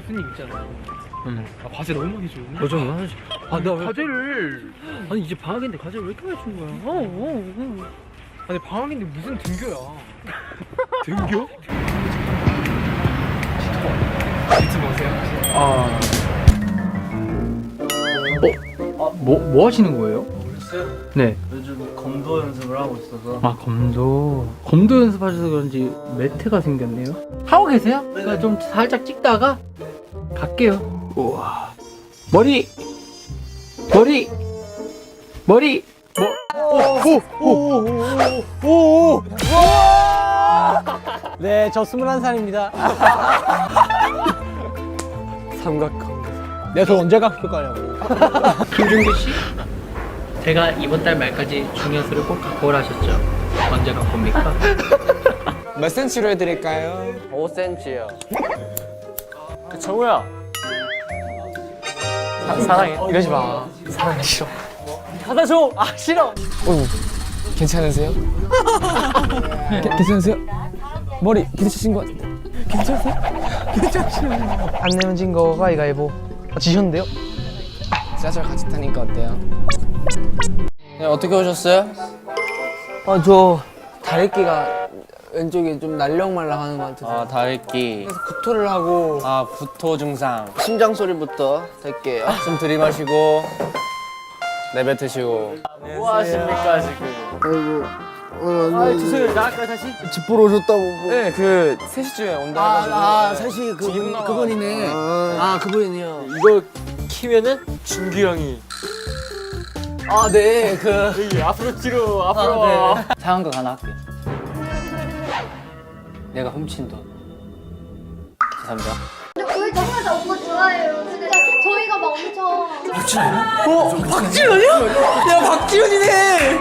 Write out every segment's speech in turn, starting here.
교수님 있잖아요. 응. 아, 과제 너무 많이 주는데? 요즘 하지. 아, 나 왜? 과제를. 아니 이제 방학인데 과제 왜 이렇게 많이 준 거야? 어, 어, 어. 아니, 방학인데 무슨 등교야. 등교? 유튜브 보세요. 아. 어? 뭐, 뭐 하시는 거예요? 모르겠어요? 네. 요즘 검도 연습을 하고 있어서 아, 검도. 검도 연습하셔서 그런지 매트가 생겼네요. 하고 계세요? 제가 좀 살짝 찍다가 갈게요. 우와. 머리! 머리! 머리! 네, 저 21살입니다 삼각형 내가 저 언제 학교 가냐고 김준규 씨? 제가 이번 달 말까지 중요수를 꼭 갖고 오라셨죠? 언제 갖고 옵니까? 몇 센치로 해드릴까요? 5cm요 정우야 사랑해 이러지 마 사랑해 싫어 하다 줘아 싫어 괜찮으세요? 게- 괜찮으세요? 머리 부딪히신 것 같은데 괜찮으세요? 괜찮으세요? 안 내면 진 거 가위가위보 아, 지셨는데요? 지하철 같이 타니까 어때요? 네, 어떻게 오셨어요? 아, 저 다리끼가 왼쪽이 좀 날랑말랑하는 것 같아서 아 다리끼 그래서 구토를 하고 아 구토 증상 심장 소리부터 될게요. 숨 들이마시고 내뱉으시고 뭐 하십니까 지금 아, 주세요 나갈까 다시? 집 보러 오셨다고. 뭐. 네 그 3시쯤에 온다 아, 해가지고 아, 사실 그 지금 나와. 그분이네. 아, 그분이요. 이거 키면은 준규 형이 아, 네, 그. 여기 앞으로 뒤로 앞으로 아, 네. 상한 거 하나 할게요. 내가 훔친 돈. 죄송합니다. 근데 그걸 정말 다 오빠 좋아해요. 근데 저희가 막 엄청 야, 박지훈이네!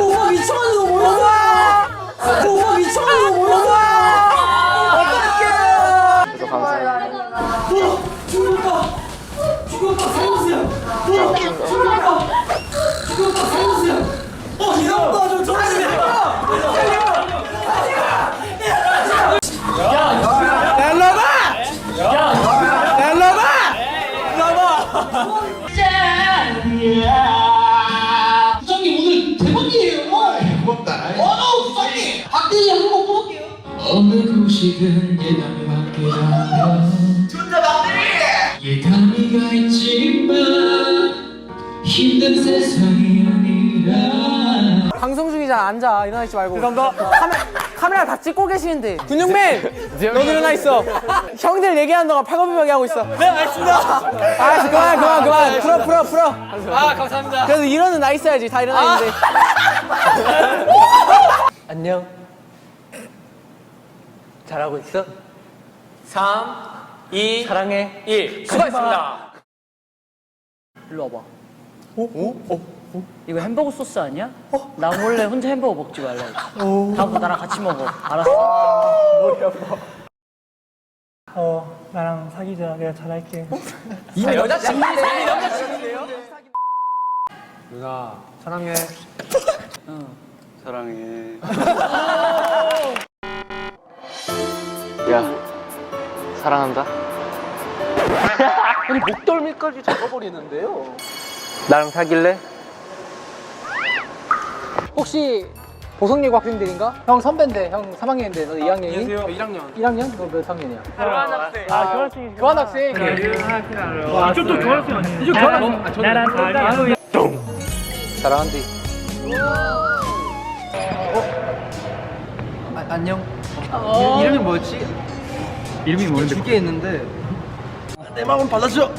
오빠 미쳐가는 거 뭐야? 오빠 어느 곳이든 예감이 바뀌라면 예감이가 있지만 힘든 세상이 아니라 방송 중이잖아, 앉아. 일어나 있지 말고. 죄송합니다. 카메, 카메라 다 찍고 계시는데. 군용맨! 너도 일어나 있어. 형들 얘기하는 동안 팔굽혀펴기 하고 있어. 네, 알겠습니다. 알았어, 그만, 그만, 그만. 풀어, 풀어, 풀어. 아 감사합니다 그래도 일어는 나 있어야지. 다 일어나 있는데. 안녕. 잘하고 있어? 3 2 사랑해. 1 수고하셨습니다 일로 와봐. 어? 이거 햄버거 소스 아니야? 나 몰래 혼자 햄버거 먹지 말라 했지. 다음부터 나랑 같이 먹어. 알았어? 어, 나랑 사귀자. 내가 잘할게. 이미 여자친구인데. 누나 사랑해 사랑해 야 사랑한다 아니, 목덜미까지 잡아버리는데요. 나랑 사귈래? 혹시 보성예고 학생들인가? 형 선배인데, 형 3학년인데, 너 2학년이? 안녕하세요. 1학년. 1학년? 너 몇 학년이야? 교환학생 아, 교환생이 교환학생. 이쪽도 교환생 아니야? 이쪽 교환생. 나랑 다리. 잘하는데. 아, 안녕. 이름이 뭐였지? 이름이 뭐였는데? 두개 있는데. 내 마음을 받아줘.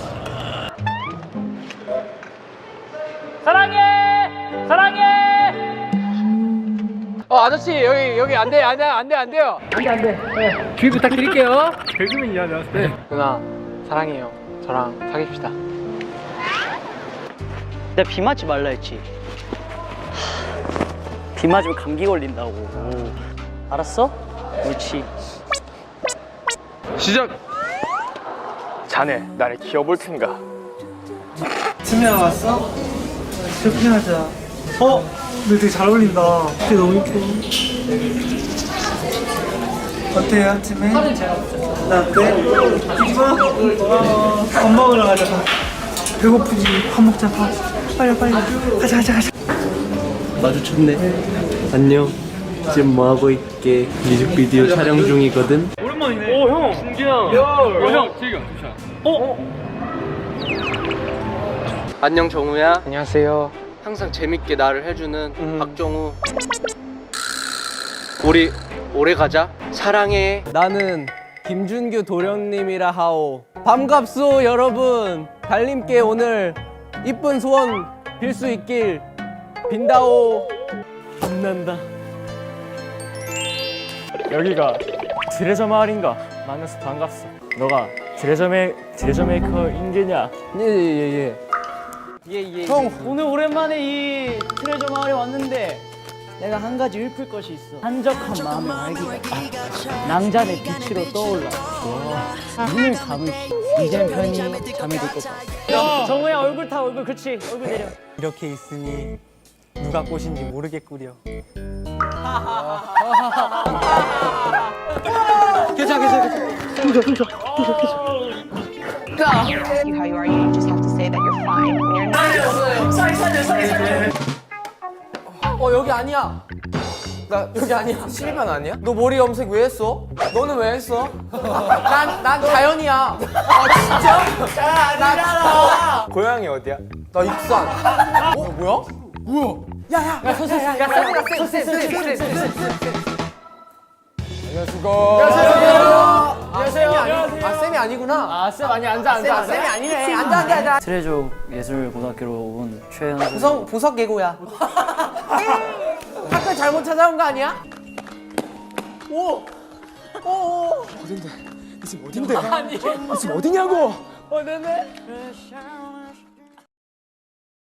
아저씨, 여기, 여기 안 돼, 안 돼, 안 돼, 안 돼요. 주의 부탁드릴게요. 개그맨이야, 내가 때. 누나, 사랑해요. 저랑 사귀읍시다. 내가 비 맞지 말라 했지. 비 맞으면 감기 걸린다고. 알았어? 옳지. 시작 자네 나를 키워볼 텐가 준비야 왔어? 쇼핑하자. 어? 너 되게 잘 어울린다. 되게 너무 예뻐. 어때요 아침에? 나 어때? 기뻐? 어, 밥 먹으러 가자 밥. 배고프지? 밥 먹자 밥 빨리 빨리 가자 가자 가자 마주쳤네. 안녕. 지금 뭐 하고 있게? 뮤직비디오 촬영 중이거든. 오랜만이네 오 형 준기야 어형 지금 안녕 정우야. 안녕하세요. 항상 재밌게 나를 해주는 박정우. 우리 오래 가자. 사랑해. 나는 김준규 도련님이라 하오. 반갑소 여러분. 달님께 오늘 이쁜 소원 빌 수 있길 빈다오. 빛난다. 여기가 트레저 마을인가? 만나서 반갑소. 너가 트레저 메 트레저 메이커 인계냐? 예예예 예. 형 오늘 오랜만에 이 트레저 마을에 왔는데 내가 한 가지 읊을 것이 있어. 한적한 마음의 활기가 낭잔의 빛으로 떠올라. 눈을 감을 시 이젠 편히 잠이 들 것 같아. 정우야 얼굴 타 얼굴. 그치 얼굴 내려. 이렇게 있으니 누가 꽃인지 모르겠구려. how 어 여기 아니야. 나 여기 아니야. 12반 아니야? 너 머리 염색 왜 했어? 너는 왜 했어? 난, 난 자연이야. 아, 진짜? 나 아니잖아. 고향이 어디야? 나 익산. 어, 뭐야? 뭐야? 야, 야, 야, 선생, 야, 야, 쌤, 쌤, 쌤, 쌤, 쌤, 쌤, 쌤. 안녕하세요. 안녕하세요. 아, 아니구나. 아, 쌤 아니 앉아, 앉아. 쌤이 아니네. 앉아, 앉아, 앉아. 트레저 예술고등학교로 온 최현수 보석, 보석 개고야. 학교 잘못 찾아온 거 아니야? 오! 오! 오! 어딘데? 지금 어딘데? 아니. 지금 어디냐고? 어, 네네.